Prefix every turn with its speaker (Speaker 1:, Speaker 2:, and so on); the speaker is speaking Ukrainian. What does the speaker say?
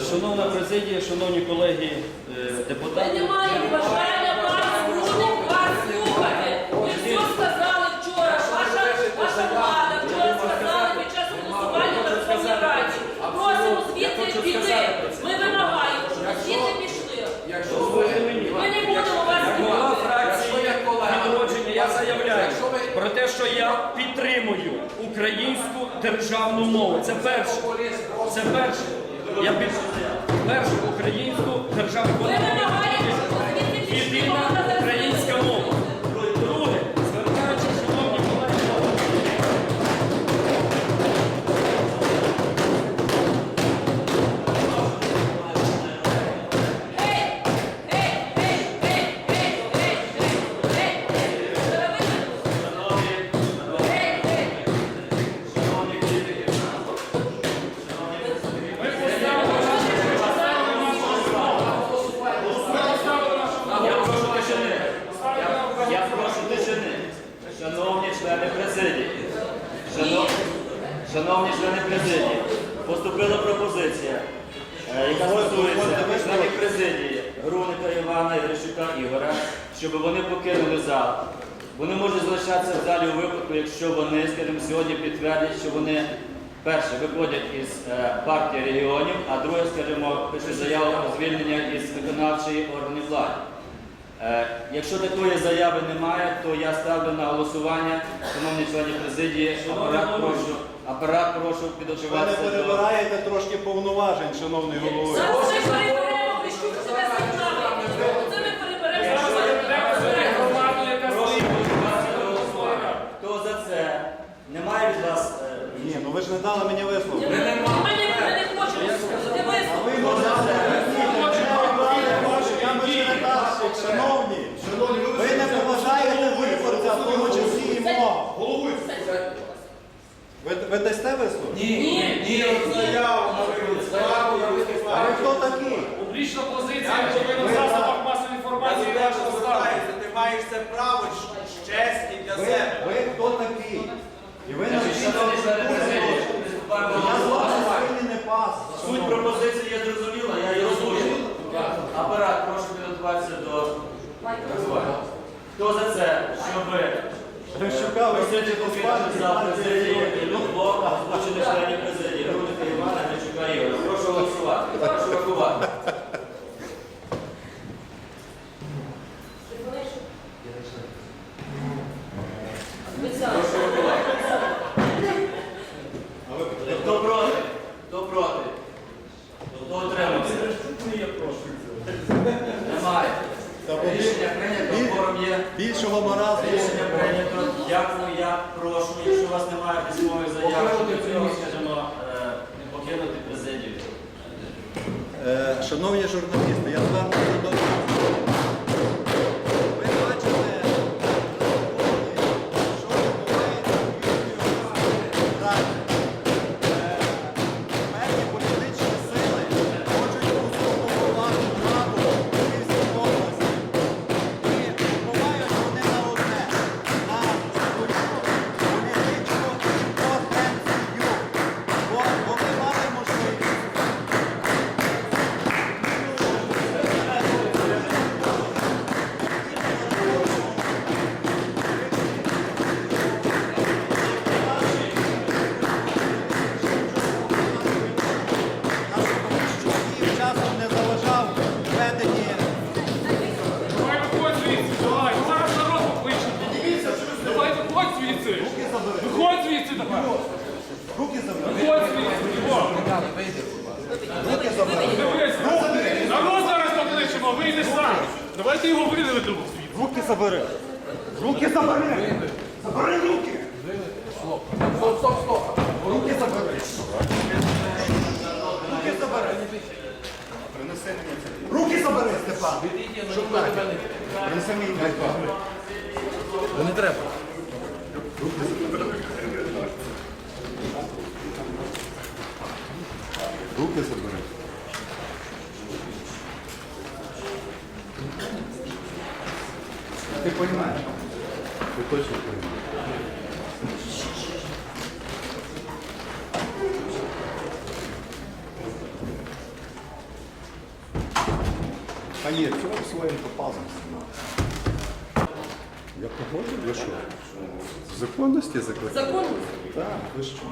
Speaker 1: Шановна президія, шановні колеги е,
Speaker 2: Ми
Speaker 1: депутати.
Speaker 2: не маємо бажання вас слухати, вас слухати. Ви все сказали вчора. Ваша, ваша влада вчора сказала під час голосування на Верховній Раді. Просимо звідси піти. Ми вимагаємо, щоб ви звідси пішли. Ми не будемо вас
Speaker 1: відродження, я заявляю про те, що я підтримую українську державну мову. Це перше. Це перше. Я під... першу українську державну
Speaker 3: члени президії. Шанов, шановні члени президії. Поступила пропозиція, е, яка стосується членів президії Груника Івана і Ігора, щоб вони покинули зал. Вони можуть залишатися в залі у випадку, якщо вони, скажімо, сьогодні підтвердять, що вони перше виходять із е, партії регіонів, а друге, скажімо, пишуть заяву про звільнення із виконавчої органів влади. Е, Якщо такої заяви немає, то я ставлю на голосування, шановні члені президії, апарат прошу, апарат прошу
Speaker 4: Ви не перебираєте трошки повноважень, шановний головуючий.
Speaker 2: Зараз ми переберемо Грищук себе сигнали. Це ми переберемо.
Speaker 3: Прошу підготуватися до голосування. Хто за це? Немає від вас... е,
Speaker 4: Ні, ну ви ж не дали мені
Speaker 2: Ми
Speaker 4: висловити.
Speaker 2: не, ми не хочемо слухати
Speaker 4: Ви
Speaker 2: виступ.
Speaker 4: не дали я мажоритарщик, шановні. Ви не поважаєте виборця, в тому числі і мого. Ви, ви дасте висловити?
Speaker 2: Ні.
Speaker 4: А ви хто такий?
Speaker 5: Публічна позиція повинна в засобах масової інформації вашого.
Speaker 6: Ти маєш це право з честі для
Speaker 4: Ви,
Speaker 6: себе.
Speaker 4: ви хто такий? І ви
Speaker 3: приступаємо
Speaker 4: Я з вами сильний не пас.
Speaker 3: Суть пропозиції є зрозуміла, я її озвучив. Апарат, прошу підготуватися до голосування. Хто за це, щоб
Speaker 4: Грищука, Васильчик
Speaker 3: Оспаник,
Speaker 4: за
Speaker 3: президію
Speaker 4: ну,
Speaker 3: Люк Блока, не членів президії Рудика Івана Грищука Ігоря. Прошу голосувати. Прошу рахувати.
Speaker 4: Більшого маразму.
Speaker 3: Рішення прийнято. Дякую, я прошу. Якщо у вас немає письмової заяви, то цього, скажімо, е, покинути президію.
Speaker 4: Е, Шановні журналісти, я звернуся до
Speaker 5: Давайте його виведемо звідси.
Speaker 4: Руки забери. Руки забери. Забери руки. Стоп, стоп, стоп. Руки забери. Руки забери. Принеси мені це. Руки забери, Степан. Шукай. Принеси мені телефон. Не треба. Руки забери. Ты понимаешь? Ты точно понимаешь.
Speaker 7: А нет, что он своим попазом знімався?
Speaker 4: Я погоджу, ви що? Законности? законності закликаю?
Speaker 2: Законності?
Speaker 4: Так, ви що?